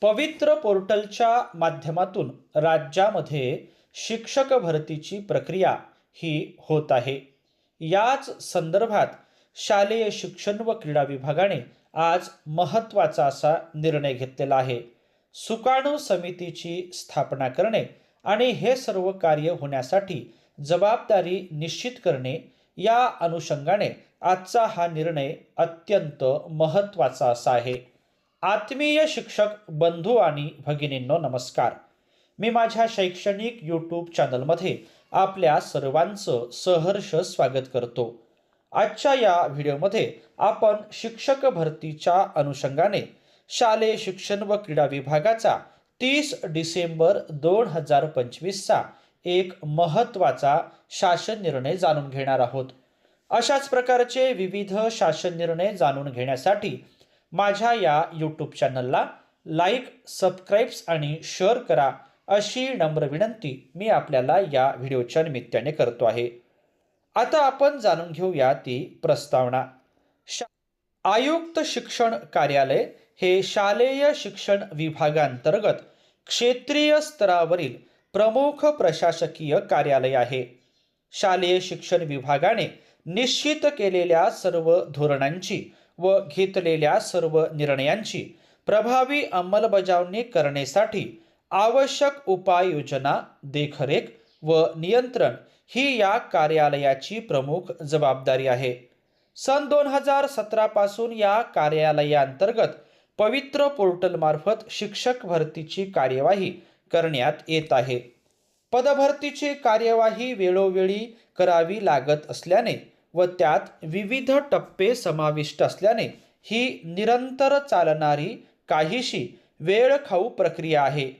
पवित्र पोर्टलच्या माध्यमातून राज्यामध्ये शिक्षक भरतीची प्रक्रिया ही होत आहे. याच संदर्भात शालेय शिक्षण व क्रीडा विभागाने आज महत्त्वाचा असा निर्णय घेतलेला आहे. सुकाणू समितीची स्थापना करणे आणि हे सर्व कार्य होण्यासाठी जबाबदारी निश्चित करणे या अनुषंगाने आजचा हा निर्णय अत्यंत महत्त्वाचा असा आहे. आत्मीय शिक्षक बंधू आणि भगिनींनो नमस्कार. मी माझ्या शैक्षणिक यूट्यूब चॅनलमध्ये आपल्या सर्वांचं सहर्ष स्वागत करतो. आजच्या या व्हिडिओमध्ये आपण शिक्षक भरतीच्या अनुषंगाने शालेय शिक्षण व क्रीडा विभागाचा तीस डिसेंबर दोन हजार पंचवीसचा एक महत्त्वाचा शासन निर्णय जाणून घेणार आहोत. अशाच प्रकारचे विविध शासन निर्णय जाणून घेण्यासाठी माझ्या या यूट्यूब चॅनलला लाईक सबस्क्राईब्स आणि शेअर करा अशी नम्र विनंती मी आपल्याला या व्हिडिओच्या निमित्ताने करतो आहे. आता आपण जाणून घेऊया ती प्रस्तावना. शा आयुक्त शिक्षण कार्यालय हे शालेय शिक्षण विभागांतर्गत क्षेत्रीय स्तरावरील प्रमुख प्रशासकीय कार्यालय आहे. शालेय शिक्षण विभागाने निश्चित केलेल्या सर्व धोरणांची व घेतलेल्या सर्व निर्णयांची प्रभावी अंमलबजावणी करण्यासाठी आवश्यक उपाययोजना देखरेख व नियंत्रण ही या कार्यालयाची प्रमुख जबाबदारी आहे. सन दोन हजार सतरापासून या कार्यालयाअंतर्गत पवित्र पोर्टलमार्फत शिक्षक भरतीची कार्यवाही करण्यात येत आहे. पदभरतीची कार्यवाही वेळोवेळी करावी लागत असल्याने व त्यात विविध टप्पे समाविष्ट असल्याने ही निरंतर चालणारी काहीशी वेळखाऊ प्रक्रिया आहे.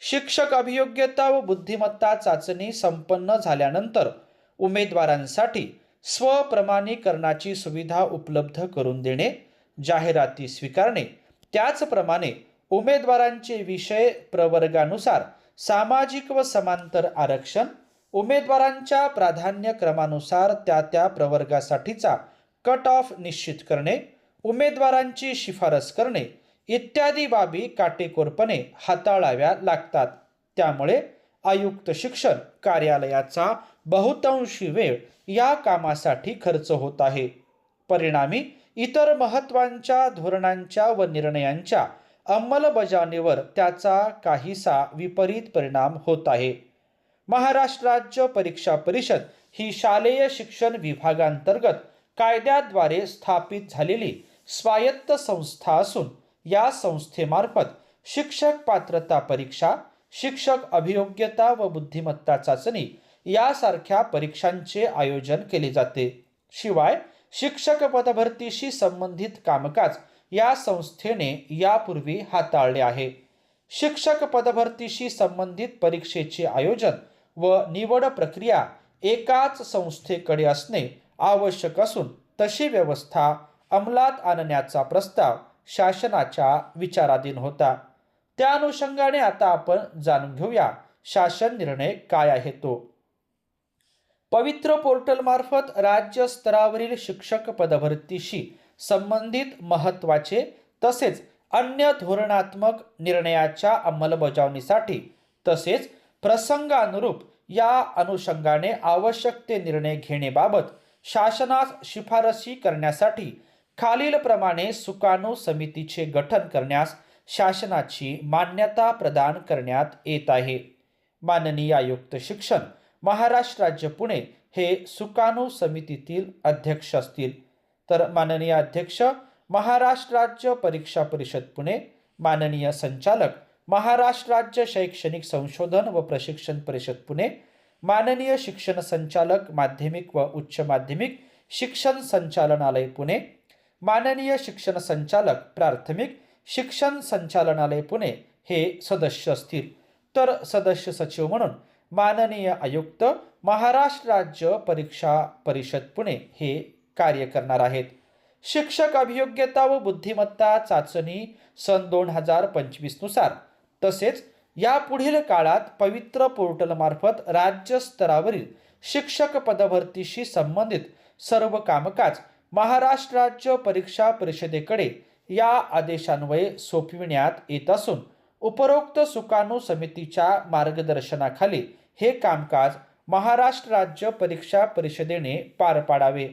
शिक्षक अभियोग्यता व बुद्धिमत्ता चाचणी संपन्न झाल्यानंतर उमेदवारांसाठी स्वप्रमाणीकरणाची सुविधा उपलब्ध करून देणे जाहिराती स्वीकारणे त्याचप्रमाणे उमेदवारांचे विषय प्रवर्गानुसार सामाजिक व समांतर आरक्षण उमेदवारांच्या प्राधान्यक्रमानुसार त्या त्या प्रवर्गासाठीचा कट ऑफ निश्चित करणे उमेदवारांची शिफारस करणे इत्यादी बाबी काटेकोरपणे हाताळाव्या लागतात. त्यामुळे आयुक्त शिक्षण कार्यालयाचा बहुतांशी वेळ या कामासाठी खर्च होत आहे. परिणामी इतर महत्त्वांच्या धोरणांच्या व निर्णयांच्या अंमलबजावणीवर त्याचा काहीसा विपरीत परिणाम होत आहे. महाराष्ट्र राज्य परीक्षा परिषद ही शालेय शिक्षण विभागांतर्गत कायद्याद्वारे स्थापित झालेली स्वायत्त संस्था असून या संस्थेमार्फत शिक्षक पात्रता परीक्षा शिक्षक अभियोग्यता व बुद्धिमत्ता चाचणी यासारख्या परीक्षांचे आयोजन केले जाते. शिवाय शिक्षक पदभरतीशी संबंधित कामकाज या संस्थेने यापूर्वी हाताळले आहे. शिक्षक पदभरतीशी संबंधित परीक्षेचे आयोजन व निवड प्रक्रिया एकाच संस्थेकडे असणे आवश्यक असून तशी व्यवस्था अंमलात आणण्याचा प्रस्ताव शासनाच्या विचाराधीन होता. त्या अनुषंगाने आता आपण जाणून घेऊया शासन निर्णय काय आहे तो. पवित्र पोर्टलमार्फत राज्य स्तरावरील शिक्षक पदभरतीशी संबंधित महत्त्वाचे तसेच अन्य धोरणात्मक निर्णयाच्या अंमलबजावणीसाठी तसेच प्रसंगानुरूप या अनुषंगाने आवश्यक ते निर्णय घेण्याबाबत शासनास शिफारसी करण्यासाठी खालीलप्रमाणे सुकाणू समितीचे गठन करण्यास शासनाची मान्यता प्रदान करण्यात येत आहे. माननीय आयुक्त शिक्षण महाराष्ट्र राज्य पुणे हे सुकाणू समितीतील अध्यक्ष असतील. तर माननीय अध्यक्ष महाराष्ट्र राज्य परीक्षा परिषद पुणे माननीय संचालक महाराष्ट्र राज्य शैक्षणिक संशोधन व प्रशिक्षण परिषद पुणे. माननीय शिक्षण संचालक माध्यमिक व उच्च माध्यमिक शिक्षण संचालनालय पुणे. माननीय शिक्षण संचालक प्राथमिक शिक्षण संचालनालय पुणे हे सदस्य असतील. तर सदस्य सचिव म्हणून माननीय आयुक्त महाराष्ट्र राज्य परीक्षा परिषद पुणे हे कार्य करणार आहेत. शिक्षक अभियोग्यता व बुद्धिमत्ता चाचणी सन दोन हजार पंचवीसनुसार तसेच या पुढील काळात पवित्र पोर्टलमार्फत राज्यस्तरावरील शिक्षक पदभरतीशी संबंधित सर्व कामकाज महाराष्ट्र राज्य परीक्षा परिषदेकडे या आदेशान्वये सोपविण्यात येत असून उपरोक्त सुकाणू समितीच्या मार्गदर्शनाखाली हे कामकाज महाराष्ट्र राज्य परीक्षा परिषदेने पार पाडावे.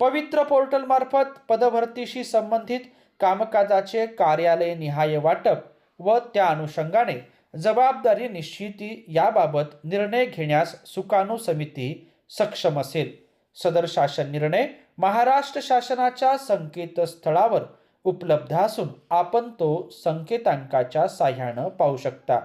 पवित्र पोर्टलमार्फत पदभरतीशी संबंधित कामकाजाचे कार्यालय निहाय वाटप व त्या अनुषंगाने जबाबदारी निश्चिती याबाबत निर्णय घेण्यास सुकाणू समिती सक्षम असेल. सदर शासन निर्णय महाराष्ट्र शासनाच्या संकेतस्थळावर उपलब्ध असून आपण तो संकेतांकाच्या साह्यानं पाहू शकता.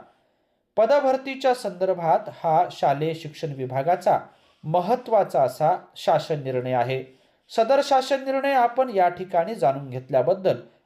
पदभरतीच्या संदर्भात हा शालेय शिक्षण विभागाचा महत्त्वाचा असा शासन निर्णय आहे. सदर शासन निर्णय आपण या ठिकाणी जाणून घेतल्याबद्दल